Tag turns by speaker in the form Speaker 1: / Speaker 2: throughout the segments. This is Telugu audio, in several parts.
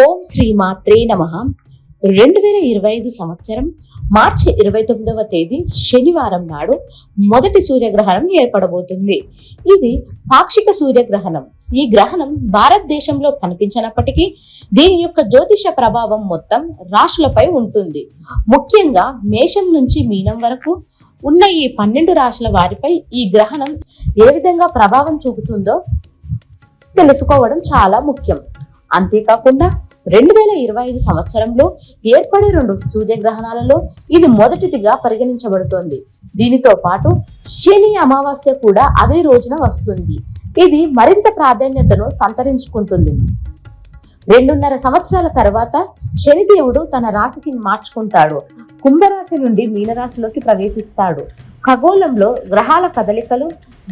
Speaker 1: ఓం శ్రీ మాత్రే నమ. రెండు వేల ఇరవై ఐదు సంవత్సరం మార్చి ఇరవై తొమ్మిదవ తేదీ శనివారం నాడు మొదటి సూర్యగ్రహణం ఏర్పడబోతుంది. ఇది పాక్షిక సూర్యగ్రహణం. ఈ గ్రహణం భారతదేశంలో కనిపించినప్పటికీ దీని యొక్క జ్యోతిష ప్రభావం మొత్తం రాశులపై ఉంటుంది. ముఖ్యంగా మేషం నుంచి మీనం వరకు ఉన్న ఈ పన్నెండు రాశుల వారిపై ఈ గ్రహణం ఏ విధంగా ప్రభావం చూపుతుందో తెలుసుకోవడం చాలా ముఖ్యం. అంతేకాకుండా రెండు వేల ఇరవై ఐదు సంవత్సరంలో ఏర్పడే రెండు సూర్యగ్రహణాలలో ఇది మొదటిదిగా పరిగణించబడుతోంది. దీనితో పాటు శని అమావాస్య కూడా అదే రోజున వస్తుంది. ఇది మరింత ప్రాధాన్యతను సంతరించుకుంటుంది. రెండున్నర సంవత్సరాల తర్వాత శనిదేవుడు తన రాశికి మార్చుకుంటాడు. కుంభరాశి నుండి మీనరాశిలోకి ప్రవేశిస్తాడు. ఖగోళంలో గ్రహాల కదలికలు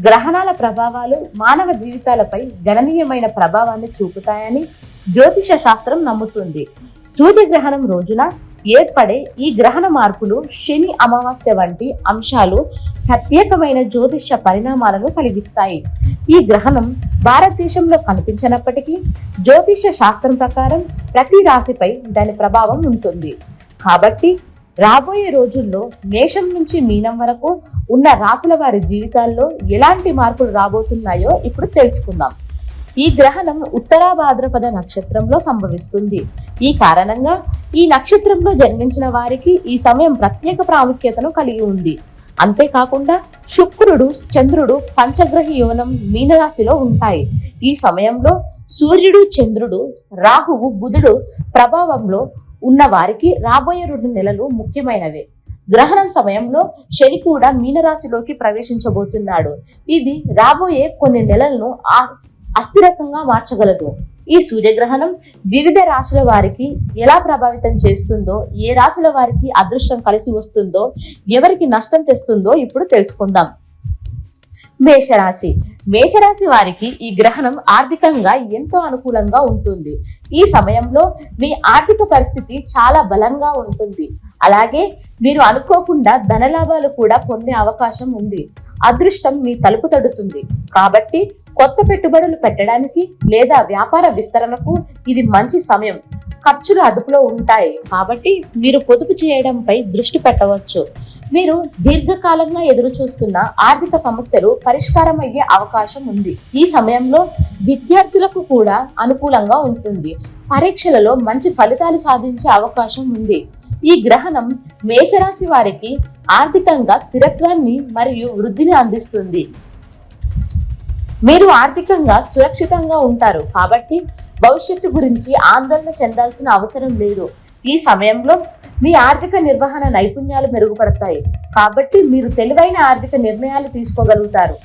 Speaker 1: గ్రహణాల ప్రభావాలు మానవ జీవితాలపై గణనీయమైన ప్రభావాన్ని చూపుతాయని జ్యోతిష శాస్త్రం నమ్ముతుంది. సూర్యగ్రహణం రోజున ఏర్పడే ఈ గ్రహణ మార్పులు శని అమావాస్య వంటి అంశాలు ప్రత్యేకమైన జ్యోతిష పరిణామాలను కలిగిస్తాయి. ఈ గ్రహణం భారతదేశంలో కనిపించినప్పటికీ జ్యోతిష శాస్త్రం ప్రకారం ప్రతి రాశిపై దాని ప్రభావం ఉంటుంది. కాబట్టి రాబోయే రోజుల్లో మేషం నుంచి మీనం వరకు ఉన్న రాశుల వారి జీవితాల్లో ఎలాంటి మార్పులు రాబోతున్నాయో ఇప్పుడు తెలుసుకుందాం. ఈ గ్రహణం ఉత్తరా భాద్రపద నక్షత్రంలో సంభవిస్తుంది. ఈ కారణంగా ఈ నక్షత్రంలో జన్మించిన వారికి ఈ సమయం ప్రత్యేక ప్రాముఖ్యతను కలిగి ఉంది. అంతేకాకుండా శుక్రుడు చంద్రుడు పంచగ్రహ యోనం మీనరాశిలో ఉంటాయి. ఈ సమయంలో సూర్యుడు చంద్రుడు రాహువు బుధుడు ప్రభావంలో ఉన్న వారికి రాబోయే రెండు నెలలు ముఖ్యమైనవే. గ్రహణం సమయంలో శని కూడా మీనరాశిలోకి ప్రవేశించబోతున్నాడు. ఇది రాబోయే కొన్ని నెలలను ఆ- అస్థిరకంగా మార్చగలదు. ఈ సూర్యగ్రహణం వివిధ రాశుల వారికి ఎలా ప్రభావితం చేస్తుందో ఏ రాశుల వారికి అదృష్టం కలిసి వస్తుందో ఎవరికి నష్టం తెస్తుందో ఇప్పుడు తెలుసుకుందాం. మేషరాశి. మేషరాశి వారికి ఈ గ్రహణం ఆర్థికంగా ఎంతో అనుకూలంగా ఉంటుంది. ఈ సమయంలో మీ ఆర్థిక పరిస్థితి చాలా బలంగా ఉంటుంది. అలాగే మీరు అనుకోకుండా ధనలాభాలు కూడా పొందే అవకాశం ఉంది. అదృష్టం మీ తలుపు తడుతుంది. కాబట్టి కొత్త పెట్టుబడులు పెట్టడానికి లేదా వ్యాపార విస్తరణకు ఇది మంచి సమయం. ఖర్చులు అదుపులో ఉంటాయి కాబట్టి మీరు పొదుపు చేయడంపై దృష్టి పెట్టవచ్చు. మీరు దీర్ఘకాలంగా ఎదురు చూస్తున్న ఆర్థిక సమస్యలు పరిష్కారం అయ్యే అవకాశం ఉంది. ఈ సమయంలో విద్యార్థులకు కూడా అనుకూలంగా ఉంటుంది. పరీక్షలలో మంచి ఫలితాలు సాధించే అవకాశం ఉంది. ఈ గ్రహణం మేషరాశి వారికి ఆర్థికంగా స్థిరత్వాన్ని మరియు వృద్ధిని అందిస్తుంది. మీరు ఆర్థికంగా సురక్షితంగా ఉంటారు. కాబట్టి భవిష్యత్తు గురించి ఆందోళన చెందాల్సిన అవసరం లేదు. ఈ సమయంలో మీ ఆర్థిక నిర్వహణ నైపుణ్యాలు మెరుగుపడతాయి. కాబట్టి మీరు తెలివైన ఆర్థిక నిర్ణయాలు తీసుకోగలుగుతారు.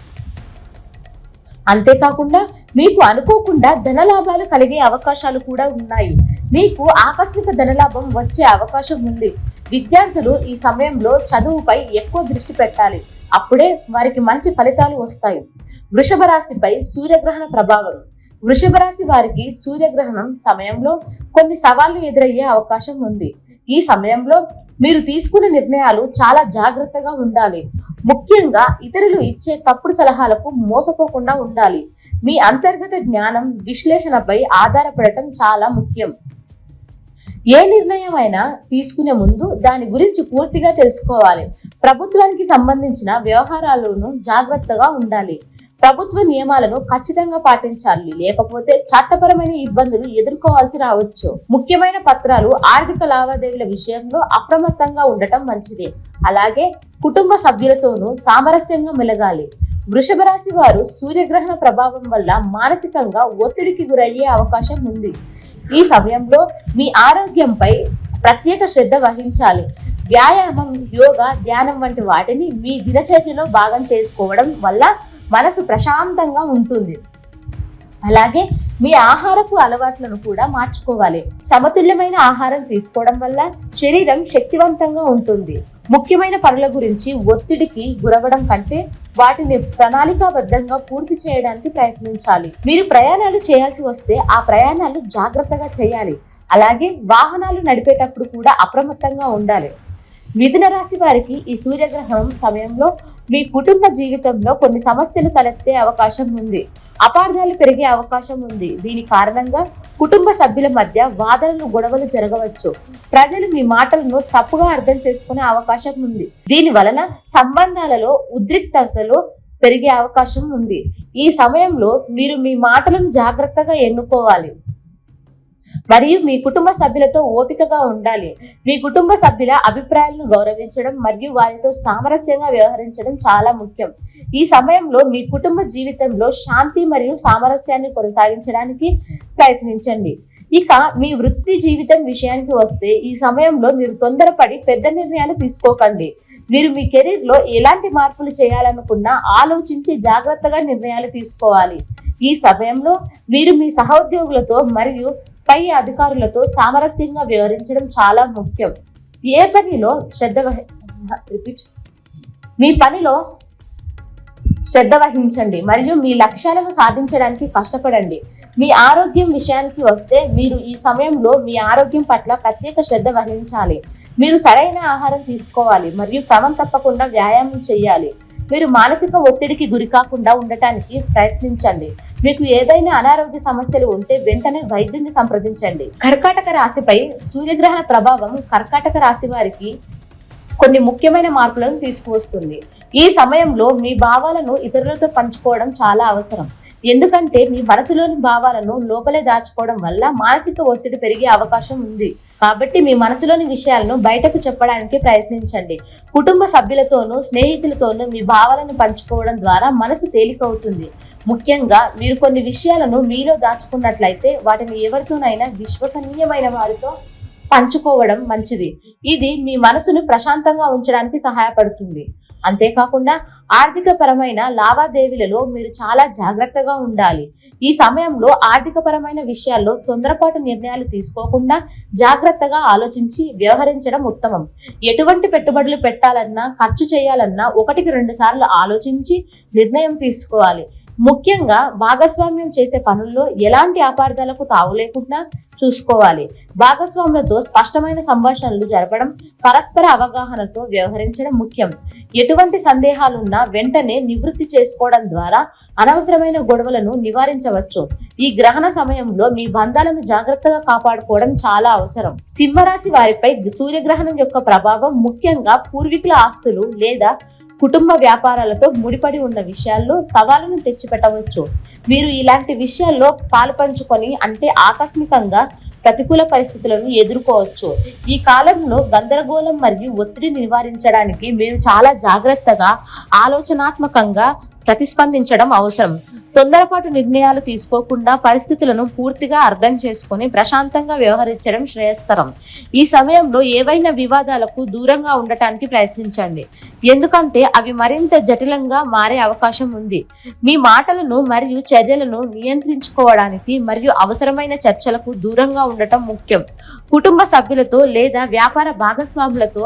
Speaker 1: అంతేకాకుండా మీకు అనుకోకుండా ధనలాభాలు కలిగే అవకాశాలు కూడా ఉన్నాయి. మీకు ఆకస్మిక ధనలాభం వచ్చే అవకాశం ఉంది. విద్యార్థులు ఈ సమయంలో చదువుపై ఎక్కువ దృష్టి పెట్టాలి. అప్పుడే వారికి మంచి ఫలితాలు వస్తాయి. వృషభ రాశిపై సూర్యగ్రహణ ప్రభావం. వృషభ రాశి వారికి సూర్యగ్రహణం సమయంలో కొన్ని సవాళ్ళు ఎదురయ్యే అవకాశం ఉంది. ఈ సమయంలో మీరు తీసుకునే నిర్ణయాలు చాలా జాగ్రత్తగా ఉండాలి. ముఖ్యంగా ఇతరులు ఇచ్చే తప్పుడు సలహాలకు మోసపోకుండా ఉండాలి. మీ అంతర్గత జ్ఞానం విశ్లేషణపై ఆధారపడటం చాలా ముఖ్యం. ఏ నిర్ణయం అయినా తీసుకునే ముందు దాని గురించి పూర్తిగా తెలుసుకోవాలి. ప్రభుత్వానికి సంబంధించిన వ్యవహారాలను జాగ్రత్తగా ఉండాలి. ప్రభుత్వ నియమాలను ఖచ్చితంగా పాటించాలి. లేకపోతే చట్టపరమైన ఇబ్బందులు ఎదుర్కోవాల్సి రావచ్చు. ముఖ్యమైన పత్రాలు ఆర్థిక లావాదేవీల విషయంలో అప్రమత్తంగా ఉండటం మంచిది. అలాగే కుటుంబ సభ్యులతోనూ సామరస్యంగా మెలగాలి. వృషభ రాశి వారు సూర్యగ్రహణ ప్రభావం వల్ల మానసికంగా ఒత్తిడికి గురయ్యే అవకాశం ఉంది. ఈ సమయంలో మీ ఆరోగ్యంపై ప్రత్యేక శ్రద్ధ వహించాలి. వ్యాయామం యోగా ధ్యానం వంటి వాటిని మీ దినచర్యలో భాగం చేసుకోవడం వల్ల మనసు ప్రశాంతంగా ఉంటుంది. అలాగే మీ ఆహారపు అలవాట్లను కూడా మార్చుకోవాలి. సమతుల్యమైన ఆహారం తీసుకోవడం వల్ల శరీరం శక్తివంతంగా ఉంటుంది. ముఖ్యమైన పనుల గురించి ఒత్తిడికి గురవడం కంటే వాటిని ప్రణాళికాబద్ధంగా పూర్తి చేయడానికి ప్రయత్నించాలి. మీరు ప్రయాణాలు చేయాల్సి వస్తే ఆ ప్రయాణాలు జాగ్రత్తగా చేయాలి. అలాగే వాహనాలు నడిపేటప్పుడు కూడా అప్రమత్తంగా ఉండాలి. మిథున రాశి వారికి ఈ సూర్యగ్రహణం సమయంలో మీ కుటుంబ జీవితంలో కొన్ని సమస్యలు తలెత్తే అవకాశం ఉంది. అపార్థాలు పెరిగే అవకాశం ఉంది. దీని కారణంగా కుటుంబ సభ్యుల మధ్య వాదనలు గొడవలు జరగవచ్చు. ప్రజలు మీ మాటలను తప్పుగా అర్థం చేసుకునే అవకాశం ఉంది. దీని వలన సంబంధాలలో ఉద్రిక్తతలు పెరిగే అవకాశం ఉంది. ఈ సమయంలో మీరు మీ మాటలను జాగ్రత్తగా ఎన్నుకోవాలి. మరియు మీ కుటుంబ సభ్యులతో ఓపికగా ఉండాలి. మీ కుటుంబ సభ్యుల అభిప్రాయాలను గౌరవించడం మరియు వారితో సామరస్యంగా వ్యవహరించడం చాలా ముఖ్యం. ఈ సమయంలో మీ కుటుంబ జీవితంలో శాంతి మరియు సామరస్యాన్ని కొనసాగించడానికి ప్రయత్నించండి. ఇక మీ వృత్తి జీవితం విషయానికి వస్తే ఈ సమయంలో మీరు తొందరపడి పెద్ద నిర్ణయాలు తీసుకోకండి. మీరు మీ కెరీర్లో ఎలాంటి మార్పులు చేయాలనుకున్నా ఆలోచించి జాగ్రత్తగా నిర్ణయాలు తీసుకోవాలి. ఈ సమయంలో మీరు మీ సహోద్యోగులతో మరియు పై అధికారులతో సామరస్యంగా వ్యవహరించడం చాలా ముఖ్యం. ఏ పనిలో శ్రద్ధ రిపీట్. మీ పనిలో శ్రద్ధ వహించండి మరియు మీ లక్ష్యాలను సాధించడానికి కష్టపడండి. మీ ఆరోగ్యం విషయానికి వస్తే మీరు ఈ సమయంలో మీ ఆరోగ్యం పట్ల ప్రత్యేక శ్రద్ధ వహించాలి. మీరు సరైన ఆహారం తీసుకోవాలి మరియు క్రమం తప్పకుండా వ్యాయామం చేయాలి. మీరు మానసిక ఒత్తిడికి గురి కాకుండా ఉండటానికి ప్రయత్నించండి. మీకు ఏదైనా అనారోగ్య సమస్యలు ఉంటే వెంటనే వైద్యుని సంప్రదించండి. కర్కాటక రాశిపై సూర్యగ్రహణ ప్రభావం కర్కాటక రాశి వారికి కొన్ని ముఖ్యమైన మార్పులను తీసుకువస్తుంది. ఈ సమయంలో మీ భావాలను ఇతరులతో పంచుకోవడం చాలా అవసరం. ఎందుకంటే మీ మనసులోని భావాలను లోపలే దాచుకోవడం వల్ల మానసిక ఒత్తిడి పెరిగే అవకాశం ఉంది. కాబట్టి మీ మనసులోని విషయాలను బయటకు చెప్పడానికి ప్రయత్నించండి. కుటుంబ సభ్యులతోనూ స్నేహితులతోనూ మీ భావాలను పంచుకోవడం ద్వారా మనసు తేలికవుతుంది. ముఖ్యంగా మీరు కొన్ని విషయాలను మీలో దాచుకున్నట్లయితే వాటిని ఎవరితోనైనా విశ్వసనీయమైన వారితో పంచుకోవడం మంచిది. ఇది మీ మనసును ప్రశాంతంగా ఉంచడానికి సహాయపడుతుంది. అంతేకాకుండా ఆర్థిక పరమైన లావాదేవీలలో మీరు చాలా జాగ్రత్తగా ఉండాలి. ఈ సమయంలో ఆర్థిక పరమైన విషయాల్లో తొందరపాటు నిర్ణయాలు తీసుకోకుండా జాగ్రత్తగా ఆలోచించి వ్యవహరించడం ఉత్తమం. ఎటువంటి పెట్టుబడులు పెట్టాలన్నా ఖర్చు చేయాలన్నా ఒకటికి రెండు సార్లు ఆలోచించి నిర్ణయం తీసుకోవాలి. ముఖ్యంగా భాగస్వామ్యం చేసే పనుల్లో ఎలాంటి అపార్థాలకు తావు లేకుండా చూసుకోవాలి. భాగస్వాములతో స్పష్టమైన సంభాషణలు జరపడం పరస్పర అవగాహనతో వ్యవహరించడం ముఖ్యం. ఎటువంటి సందేహాలున్నా వెంటనే నివృత్తి చేసుకోవడం ద్వారా అనవసరమైన గొడవలను నివారించవచ్చు. ఈ గ్రహణ సమయంలో మీ బంధాలను జాగ్రత్తగా కాపాడుకోవడం చాలా అవసరం. సింహరాశి వారిపై సూర్యగ్రహణం యొక్క ప్రభావం ముఖ్యంగా పూర్వీకుల ఆస్తులు లేదా కుటుంబ వ్యాపారాలతో ముడిపడి ఉన్న విషయాల్లో సవాళ్ళను తెచ్చిపెట్టవచ్చు. మీరు ఇలాంటి విషయాల్లో పాల్పంచుకొని అంటే ఆకస్మికంగా ప్రతికూల పరిస్థితులను ఎదుర్కోవచ్చు. ఈ కాలంలో గందరగోళం మరియు ఒత్తిడి నివారించడానికి మీరు చాలా జాగ్రత్తగా ఆలోచనాత్మకంగా ప్రతిస్పందించడం అవసరం. తొందరపాటు నిర్ణయాలు తీసుకోకుండా పరిస్థితులను పూర్తిగా అర్థం చేసుకొని ప్రశాంతంగా వ్యవహరించడం శ్రేయస్కరం. ఈ సమయంలో ఏవైనా వివాదాలకు దూరంగా ఉండటానికి ప్రయత్నించండి. ఎందుకంటే అవి మరింత జటిలంగా మారే అవకాశం ఉంది. మీ మాటలను మరియు చర్యలను నియంత్రించుకోవడానికి మరియు అవసరమైన చర్చలకు దూరంగా ఉండటం ముఖ్యం. కుటుంబ సభ్యులతో లేదా వ్యాపార భాగస్వాములతో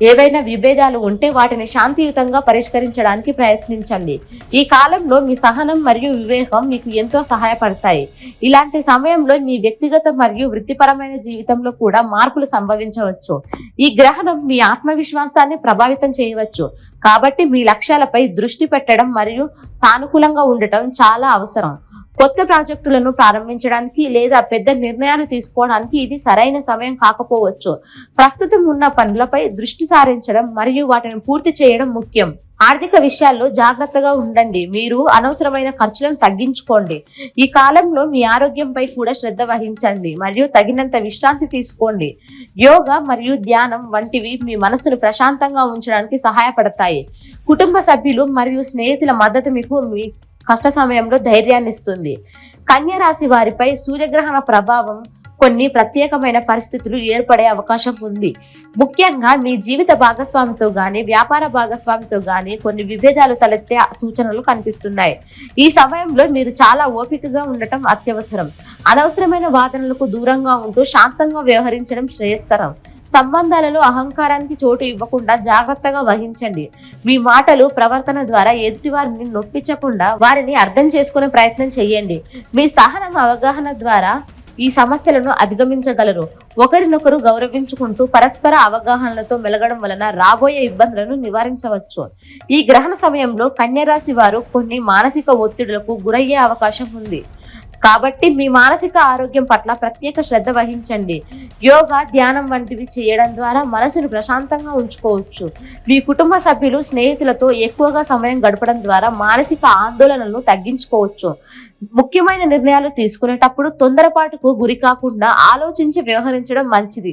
Speaker 1: ఏవైనా విభేదాలు ఉంటే వాటిని శాంతియుతంగా పరిష్కరించడానికి ప్రయత్నించండి. ఈ కాలంలో మీ సహనం మరియు వివేకం మీకు ఎంతో సహాయపడతాయి. ఇలాంటి సమయంలో మీ వ్యక్తిగత మరియు వృత్తిపరమైన జీవితంలో కూడా మార్పులు సంభవించవచ్చు. ఈ గ్రహణం మీ ఆత్మవిశ్వాసాన్ని ప్రభావితం చేయవచ్చు. కాబట్టి మీ లక్ష్యాలపై దృష్టి పెట్టడం మరియు సానుకూలంగా ఉండటం చాలా అవసరం. కొత్త ప్రాజెక్టులను ప్రారంభించడానికి లేదా పెద్ద నిర్ణయాలు తీసుకోవడానికి ఇది సరైన సమయం కాకపోవచ్చు. ప్రస్తుతం ఉన్న పనులపై దృష్టి సారించడం మరియు వాటిని పూర్తి చేయడం ముఖ్యం. ఆర్థిక విషయాల్లో జాగ్రత్తగా ఉండండి. మీరు అనవసరమైన ఖర్చులను తగ్గించుకోండి. ఈ కాలంలో మీ ఆరోగ్యంపై కూడా శ్రద్ధ వహించండి మరియు తగినంత విశ్రాంతి తీసుకోండి. యోగా మరియు ధ్యానం వంటివి మీ మనసును ప్రశాంతంగా ఉంచడానికి సహాయపడతాయి. కుటుంబ సభ్యులు మరియు స్నేహితుల మద్దతు మీకు మీ కష్ట సమయంలో ధైర్యాన్ని ఇస్తుంది కన్య రాశి వారిపై సూర్యగ్రహణ ప్రభావం కొన్ని ప్రత్యేకమైన పరిస్థితులు ఏర్పడే అవకాశం ఉంది. ముఖ్యంగా మీ జీవిత భాగస్వామితో గాని వ్యాపార భాగస్వామితో గాని కొన్ని విభేదాలు తలెత్తే సూచనలు కనిపిస్తున్నాయి. ఈ సమయంలో మీరు చాలా ఓపికగా ఉండటం అత్యవసరం. అనవసరమైన వాదనలకు దూరంగా ఉంటూ శాంతంగా వ్యవహరించడం శ్రేయస్కరం. సంబంధాలలో అహంకారానికి చోటు ఇవ్వకుండా జాగ్రత్తగా వహించండి. మీ మాటలు ప్రవర్తన ద్వారా ఎదుటి వారిని నొప్పించకుండా వారిని అర్థం చేసుకునే ప్రయత్నం చేయండి. మీ సహనం అవగాహన ద్వారా ఈ సమస్యలను అధిగమించగలరు. ఒకరినొకరు గౌరవించుకుంటూ పరస్పర అవగాహనలతో మెలగడం వలన రాబోయే ఇబ్బందులను నివారించవచ్చు. ఈ గ్రహణ సమయంలో కన్యరాశి వారు కొన్ని మానసిక ఒత్తిడులకు గురయ్యే అవకాశం ఉంది. కాబట్టి మీ మానసిక ఆరోగ్యం పట్ల ప్రత్యేక శ్రద్ధ వహించండి. యోగా ధ్యానం వంటివి చేయడం ద్వారా మనసును ప్రశాంతంగా ఉంచుకోవచ్చు. మీ కుటుంబ సభ్యులు స్నేహితులతో ఎక్కువగా సమయం గడపడం ద్వారా మానసిక ఆందోళనలను తగ్గించుకోవచ్చు. ముఖ్యమైన నిర్ణయాలు తీసుకునేటప్పుడు తొందరపాటుకు గురి కాకుండా ఆలోచించి వ్యవహరించడం మంచిది.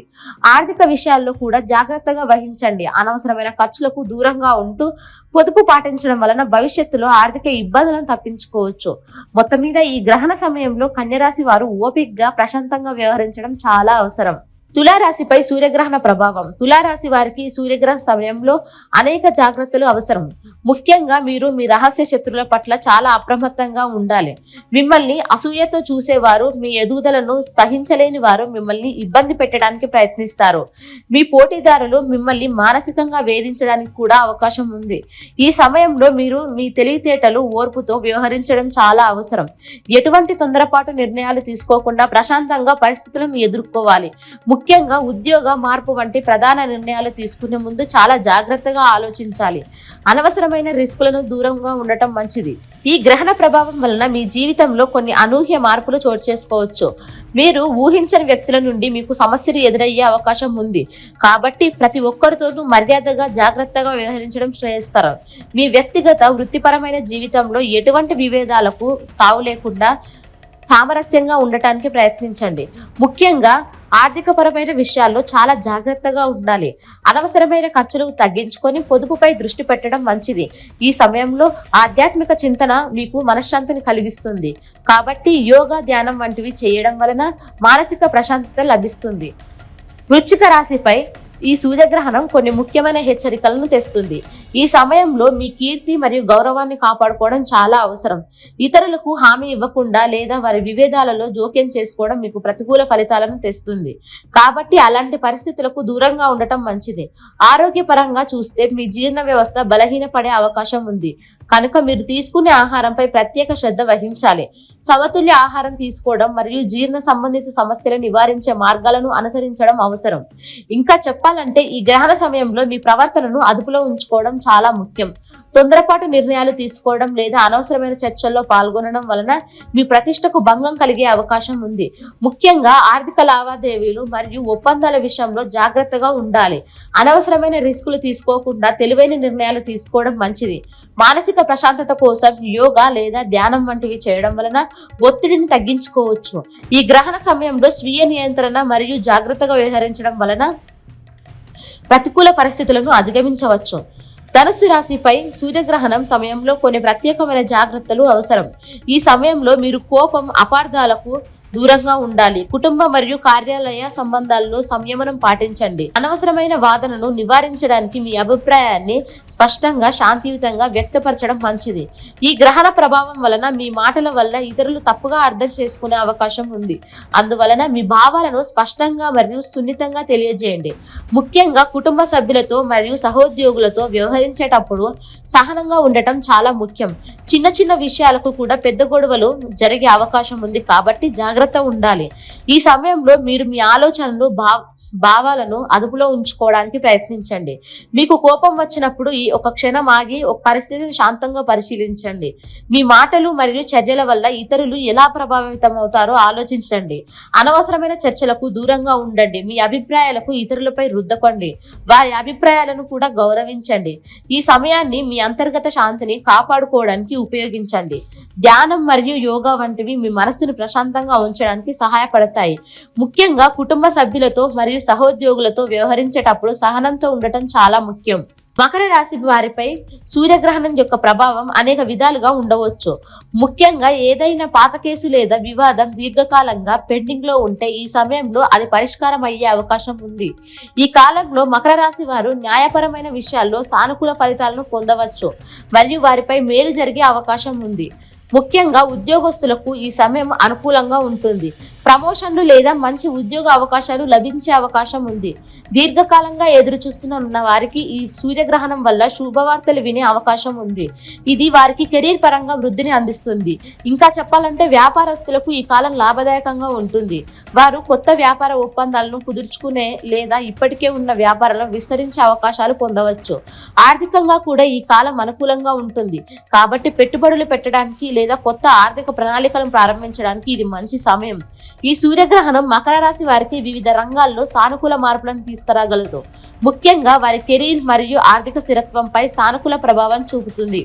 Speaker 1: ఆర్థిక విషయాల్లో కూడా జాగ్రత్తగా వహించండి. అనవసరమైన ఖర్చులకు దూరంగా ఉంటూ పొదుపు పాటించడం వలన భవిష్యత్తులో ఆర్థిక ఇబ్బందులను తప్పించుకోవచ్చు. మొత్తం మీద ఈ గ్రహణ సమయంలో కన్యరాశి వారు ఓపిక్గా ప్రశాంతంగా వ్యవహరించడం చాలా అవసరం. తులారాశిపై సూర్యగ్రహణ ప్రభావం. తులారాశి వారికి సూర్యగ్రహణ సమయంలో అనేక జాగ్రత్తలు అవసరం. ముఖ్యంగా మీరు మీ రహస్య శత్రువుల పట్ల చాలా అప్రమత్తంగా ఉండాలి. మిమ్మల్ని అసూయతో చూసేవారు మీ ఎదుగుదలను సహించలేని వారు మిమ్మల్ని ఇబ్బంది పెట్టడానికి ప్రయత్నిస్తారు. మీ పోటీదారులు మిమ్మల్ని మానసికంగా వేధించడానికి కూడా అవకాశం ఉంది. ఈ సమయంలో మీరు మీ తెలివితేటలు ఓర్పుతో వ్యవహరించడం చాలా అవసరం. ఎటువంటి తొందరపాటు నిర్ణయాలు తీసుకోకుండా ప్రశాంతంగా పరిస్థితులను ఎదుర్కోవాలి. ముఖ్యంగా ఉద్యోగ మార్పు వంటి ప్రధాన నిర్ణయాలు తీసుకునే ముందు చాలా జాగ్రత్తగా ఆలోచించాలి. అనవసరమైన రిస్కులను దూరంగా ఉండటం మంచిది. ఈ గ్రహణ ప్రభావం వలన మీ జీవితంలో కొన్ని అనూహ్య మార్పులు చోటు చేసుకోవచ్చు. మీరు ఊహించని వ్యక్తుల నుండి మీకు సమస్యలు ఎదురయ్యే అవకాశం ఉంది. కాబట్టి ప్రతి ఒక్కరితోనూ మర్యాదగా జాగ్రత్తగా వ్యవహరించడం శ్రేయస్కరం. మీ వ్యక్తిగత వృత్తిపరమైన జీవితంలో ఎటువంటి విభేదాలకు తావు లేకుండా సామరస్యంగా ఉండటానికి ప్రయత్నించండి. ముఖ్యంగా ఆర్థికపరమైన విషయాల్లో చాలా జాగ్రత్తగా ఉండాలి. అనవసరమైన ఖర్చులు తగ్గించుకొని పొదుపుపై దృష్టి పెట్టడం మంచిది. ఈ సమయంలో ఆధ్యాత్మిక చింతన మీకు మనశ్శాంతిని కలిగిస్తుంది. కాబట్టి యోగా ధ్యానం వంటివి చేయడం వలన మానసిక ప్రశాంతత లభిస్తుంది. వృచ్చిక రాశిపై ఈ సూర్యగ్రహణం కొన్ని ముఖ్యమైన హెచ్చరికలను తెస్తుంది. ఈ సమయంలో మీ కీర్తి మరియు గౌరవాన్ని కాపాడుకోవడం చాలా అవసరం. ఇతరులకు హామీ ఇవ్వకుండా లేదా వారి విభేదాలలో జోక్యం చేసుకోవడం మీకు ప్రతికూల ఫలితాలను తెస్తుంది. కాబట్టి అలాంటి పరిస్థితులకు దూరంగా ఉండటం మంచిది. ఆరోగ్యపరంగా చూస్తే మీ జీర్ణ వ్యవస్థ బలహీనపడే అవకాశం ఉంది. కనుక మీరు తీసుకునే ఆహారంపై ప్రత్యేక శ్రద్ధ వహించాలి. సమతుల్య ఆహారం తీసుకోవడం మరియు జీర్ణ సంబంధిత సమస్యలను నివారించే మార్గాలను అనుసరించడం అవసరం. ఇంకా చెప్పాలంటే ఈ గ్రహణ సమయంలో మీ ప్రవర్తనను అదుపులో ఉంచుకోవడం చాలా ముఖ్యం. తొందరపాటు నిర్ణయాలు తీసుకోవడం లేదా అనవసరమైన చర్చల్లో పాల్గొనడం వలన మీ ప్రతిష్టకు భంగం కలిగే అవకాశం ఉంది. ముఖ్యంగా ఆర్థిక లావాదేవీలు మరియు ఒప్పందాల విషయంలో జాగ్రత్తగా ఉండాలి. అనవసరమైన రిస్కులు తీసుకోకుండా తెలివైన నిర్ణయాలు తీసుకోవడం మంచిది. మానసిక ప్రశాంతత కోసం యోగా లేదా ధ్యానం వంటివి చేయడం వలన ఒత్తిడిని తగ్గించుకోవచ్చు. ఈ గ్రహణ సమయంలో స్వీయ నియంత్రణ మరియు జాగ్రత్తగా వ్యవహరించడం వలన ప్రతికూల పరిస్థితులను అధిగమించవచ్చు. ధనుసు రాశిపై సూర్యగ్రహణం సమయంలో కొన్ని ప్రత్యేకమైన జాగ్రత్తలు అవసరం. ఈ సమయంలో మీరు కోపం అపార్థాలకు దూరంగా ఉండాలి. కుటుంబ మరియు కార్యాలయ సంబంధాల్లో సంయమనం పాటించండి. అనవసరమైన వాదనను నివారించడానికి మీ అభిప్రాయాన్ని స్పష్టంగా శాంతియుతంగా వ్యక్తపరచడం మంచిది. ఈ గ్రహణ ప్రభావం వలన మీ మాటల వల్ల ఇతరులు తప్పుగా అర్థం చేసుకునే అవకాశం ఉంది. అందువలన మీ భావాలను స్పష్టంగా మరియు సున్నితంగా తెలియజేయండి. ముఖ్యంగా కుటుంబ సభ్యులతో మరియు సహోద్యోగులతో వ్యవహరించేటప్పుడు సహనంగా ఉండటం చాలా ముఖ్యం. చిన్న చిన్న విషయాలకు కూడా పెద్ద గొడవలు జరిగే అవకాశం ఉంది కాబట్టి జాగ్రత్త ఉండాలి. ఈ సమయంలో మీరు మీ ఆలోచనలు భావ భావాలను అదుపులో ఉంచుకోవడానికి ప్రయత్నించండి. మీకు కోపం వచ్చినప్పుడు ఈ ఒక క్షణం ఆగి ఒక పరిస్థితిని శాంతంగా పరిశీలించండి. మీ మాటలు మరియు చర్యల వల్ల ఇతరులు ఎలా ప్రభావితం అవుతారో ఆలోచించండి. అనవసరమైన చర్చలకు దూరంగా ఉండండి. మీ అభిప్రాయాలకు ఇతరులపై రుద్దకండి. వారి అభిప్రాయాలను కూడా గౌరవించండి. ఈ సమయాన్ని మీ అంతర్గత శాంతిని కాపాడుకోవడానికి ఉపయోగించండి. ధ్యానం మరియు యోగా వంటివి మీ మనస్సును ప్రశాంతంగా ఉంచడానికి సహాయపడతాయి. ముఖ్యంగా కుటుంబ సభ్యులతో మరియు సహోద్యోగులతో వ్యవహరించేటప్పుడు సహనంతో ఉండటం చాలా ముఖ్యం. మకర రాశి వారిపై సూర్యగ్రహణం యొక్క ప్రభావం అనేక విధాలుగా ఉండవచ్చు. ముఖ్యంగా ఏదైనా పాత కేసు లేదా వివాదం దీర్ఘకాలంగా పెండింగ్లో ఉంటే ఈ సమయంలో అది పరిష్కారం అయ్యే అవకాశం ఉంది. ఈ కాలంలో మకర రాశి వారు న్యాయపరమైన విషయాల్లో సానుకూల ఫలితాలను పొందవచ్చు. మరియు వారిపై మేలు జరిగే అవకాశం ఉంది. ముఖ్యంగా ఉద్యోగస్తులకు ఈ సమయం అనుకూలంగా ఉంటుంది. ప్రమోషన్లు లేదా మంచి ఉద్యోగ అవకాశాలు లభించే అవకాశం ఉంది. దీర్ఘకాలంగా ఎదురు చూస్తున్న ఉన్న వారికి ఈ సూర్యగ్రహణం వల్ల శుభవార్తలు వినే అవకాశం ఉంది. ఇది వారికి కెరీర్ పరంగా వృద్ధిని అందిస్తుంది. ఇంకా చెప్పాలంటే వ్యాపారస్తులకు ఈ కాలం లాభదాయకంగా ఉంటుంది. వారు కొత్త వ్యాపార ఒప్పందాలను కుదుర్చుకునే లేదా ఇప్పటికే ఉన్న వ్యాపారాలను విస్తరించే అవకాశాలు పొందవచ్చు. ఆర్థికంగా కూడా ఈ కాలం అనుకూలంగా ఉంటుంది. కాబట్టి పెట్టుబడులు పెట్టడానికి లేదా కొత్త ఆర్థిక ప్రణాళికలను ప్రారంభించడానికి ఇది మంచి సమయం. ఈ సూర్యగ్రహణం మకర రాశి వారికి వివిధ రంగాల్లో సానుకూల మార్పులను తీసుకురాగలదు. ముఖ్యంగా వారి కెరీర్ మరియు ఆర్థిక స్థిరత్వంపై సానుకూల ప్రభావం చూపుతుంది.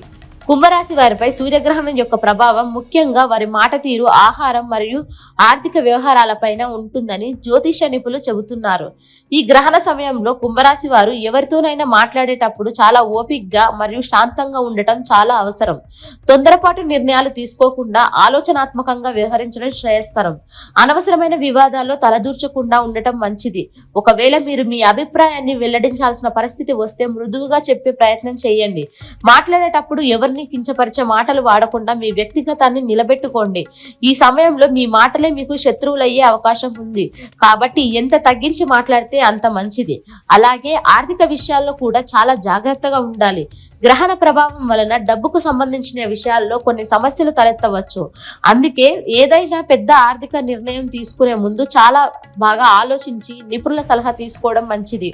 Speaker 1: కుంభరాశి వారిపై సూర్యగ్రహణం యొక్క ప్రభావం ముఖ్యంగా వారి మాట తీరు ఆహారం మరియు ఆర్థిక వ్యవహారాలపైన ఉంటుందని జ్యోతిష నిపుణులు చెబుతున్నారు. ఈ గ్రహణ సమయంలో కుంభరాశి వారు ఎవరితోనైనా మాట్లాడేటప్పుడు చాలా ఓపిక్గా మరియు శాంతంగా ఉండటం చాలా అవసరం. తొందరపాటు నిర్ణయాలు తీసుకోకుండా ఆలోచనాత్మకంగా వ్యవహరించడం శ్రేయస్కరం. అనవసరమైన వివాదాల్లో తలదూర్చకుండా ఉండటం మంచిది. ఒకవేళ మీరు మీ అభిప్రాయాన్ని వెల్లడించాల్సిన పరిస్థితి వస్తే మృదువుగా చెప్పే ప్రయత్నం చేయండి. మాట్లాడేటప్పుడు ఎవరిని కించపరిచే మాటలు వాడకుండా మీ వ్యక్తిగతాన్ని నిలబెట్టుకోండి. ఈ సమయంలో మీ మాటలే మీకు శత్రువులయ్యే అవకాశం ఉంది. కాబట్టి ఎంత తగ్గించి మాట్లాడితే అంత మంచిది. అలాగే ఆర్థిక విషయాల్లో కూడా చాలా జాగ్రత్తగా ఉండాలి. గ్రహణ ప్రభావం వలన డబ్బుకు సంబంధించిన విషయాల్లో కొన్ని సమస్యలు తలెత్తవచ్చు. అందుకే ఏదైనా పెద్ద ఆర్థిక నిర్ణయం తీసుకునే ముందు చాలా బాగా ఆలోచించి నిపుణుల సలహా తీసుకోవడం మంచిది.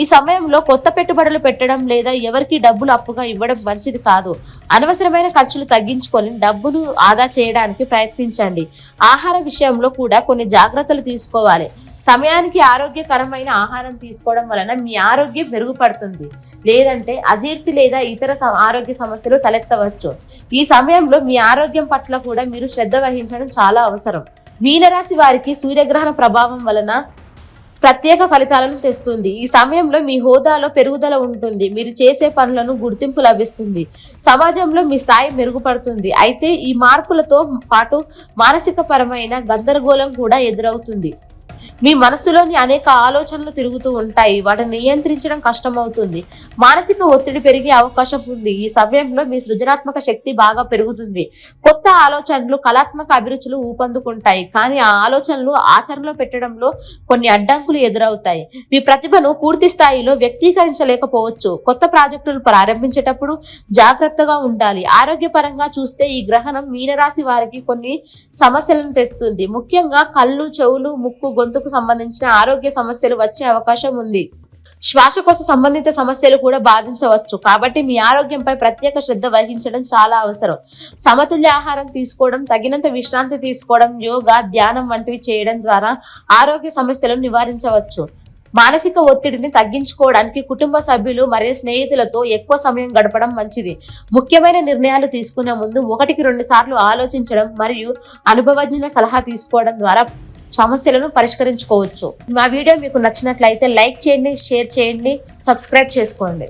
Speaker 1: ఈ సమయంలో కొత్త పెట్టుబడులు పెట్టడం లేదా ఎవరికి డబ్బులు అప్పుగా ఇవ్వడం మంచిది కాదు. అనవసరమైన ఖర్చులు తగ్గించుకొని డబ్బును ఆదా చేయడానికి ప్రయత్నించండి. ఆహార విషయంలో కూడా కొన్ని జాగ్రత్తలు తీసుకోవాలి. సమయానికి ఆరోగ్యకరమైన ఆహారం తీసుకోవడం వలన మీ ఆరోగ్యం మెరుగుపడుతుంది. లేదంటే అజీర్తి లేదా ఇతర ఆరోగ్య సమస్యలు తలెత్తవచ్చు. ఈ సమయంలో మీ ఆరోగ్యం పట్ల కూడా మీరు శ్రద్ధ వహించడం చాలా అవసరం. మీనరాశి వారికి సూర్యగ్రహణ ప్రభావం వలన ప్రత్యేక ఫలితాలను తెస్తుంది. ఈ సమయంలో మీ హోదాలో పెరుగుదల ఉంటుంది. మీరు చేసే పనులను గుర్తింపు లభిస్తుంది. సమాజంలో మీ స్థాయి మెరుగుపడుతుంది. అయితే ఈ మార్పులతో పాటు మానసిక పరమైన గందరగోళం కూడా ఎదురవుతుంది. మీ మనసులోని అనేక ఆలోచనలు తిరుగుతూ ఉంటాయి. వాటిని నియంత్రించడం కష్టమవుతుంది. మానసిక ఒత్తిడి పెరిగే అవకాశం ఉంది. ఈ సమయంలో మీ సృజనాత్మక శక్తి బాగా పెరుగుతుంది. కొత్త ఆలోచనలు కళాత్మక అభిరుచులు ఊపందుకుంటాయి. కానీ ఆ ఆలోచనలు ఆచరణలో పెట్టడంలో కొన్ని అడ్డంకులు ఎదురవుతాయి. మీ ప్రతిభను పూర్తి స్థాయిలో వ్యక్తీకరించలేకపోవచ్చు. కొత్త ప్రాజెక్టులు ప్రారంభించేటప్పుడు జాగ్రత్తగా ఉండాలి. ఆరోగ్యపరంగా చూస్తే ఈ గ్రహణం మీనరాశి వారికి కొన్ని సమస్యలను తెస్తుంది. ముఖ్యంగా కళ్ళు చెవులు ముక్కు గొంతుకు సంబంధించిన ఆరోగ్య సమస్యలు వచ్చే అవకాశం ఉంది. శ్వాసకోశ సంబంధిత సమస్యలు కూడా బాధించవచ్చు. కాబట్టి మీ ఆరోగ్యంపై ప్రత్యేక శ్రద్ధ వహించడం చాలా అవసరం. సమతుల్య ఆహారం తీసుకోవడం తగినంత విశ్రాంతి తీసుకోవడం యోగా ధ్యానం వంటివి చేయడం ద్వారా ఆరోగ్య సమస్యలను నివారించవచ్చు. మానసిక ఒత్తిడిని తగ్గించుకోవడానికి కుటుంబ సభ్యులు మరియు స్నేహితులతో ఎక్కువ సమయం గడపడం మంచిది. ముఖ్యమైన నిర్ణయాలు తీసుకునే ముందు ఒకటికి రెండు సార్లు ఆలోచించడం మరియు అనుభవజ్ఞుల సలహా తీసుకోవడం ద్వారా సమస్యలను పరిష్కరించుకోవచ్చు. మా వీడియో మీకు నచ్చినట్లయితే లైక్ చేయండి షేర్ చేయండి సబ్స్క్రైబ్ చేసుకోండి.